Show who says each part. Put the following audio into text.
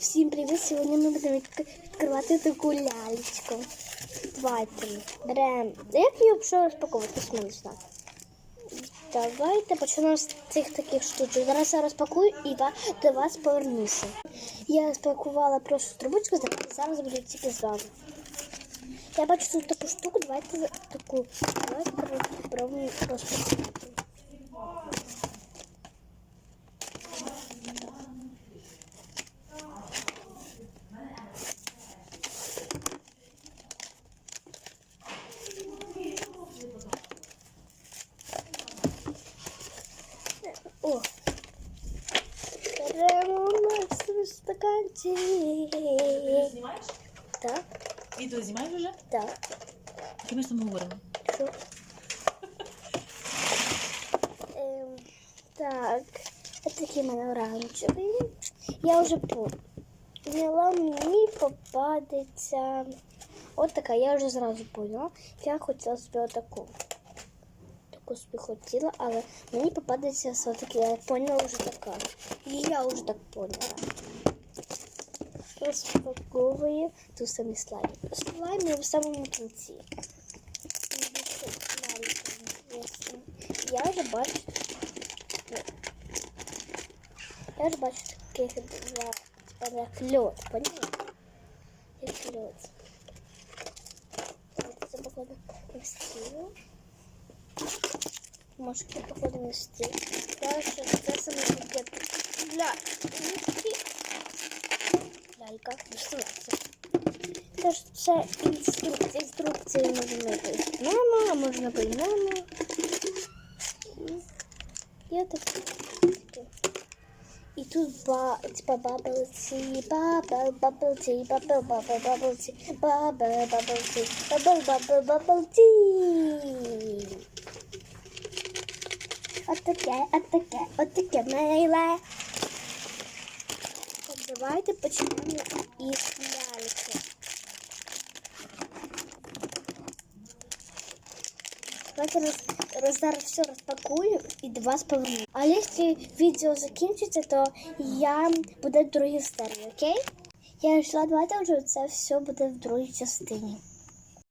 Speaker 1: Всім привіт! Сьогодні ми будемо відкривати таку лялечку. Давайте беремо. Як її взагалі розпаковувати? Давайте почнемо з цих таких штучок. Зараз я розпакую і до вас повернуся. Я розпакувала просто трубочку, зараз буду тільки з вами. Я бачу тут таку штуку, давайте таку. Давайте спробуємо О! Беремо на стаканчик.
Speaker 2: Знімаєш?
Speaker 1: Так,
Speaker 2: Відео знімаєш вже?
Speaker 1: так.
Speaker 2: Чи ми з тобою говоримо?
Speaker 1: Що? Ем, так, ось такий в мене оранжевий. Я вже поняла, мені попадеться. От така, я вже зразу поняла. Я хотіла собі отаку. Таку собі хотіла, але мені попадеться все-таки, я поняла вже така. І я вже так поняла. Розпаковую тут самі слайми. Слайми в самому кінці. Я вже бачу. Я вже бачу таких два типа як льод, поняла? Як льод. Так, Це походу на стіл. Мошки походу на стіл. Дальше це саме таке для нитки. Лялька, діставайся. Тож це інструкція. Інструкції можна мама, а можна мама. Я так. І тут ба, типа бабелці, бабел, бабелці, бабел, бабел, бабелці, бабел, бабелці, бабел, бабел, бабелці. Отаке, отаке, отаке миле. Так, давайте почнемо із ляльки. Давайте роз, роз, зараз все розпакую і до вас поверну. А якщо відео закінчиться, то я буде в другій серії, окей? Я йшла, давайте вже це все буде в другій частині.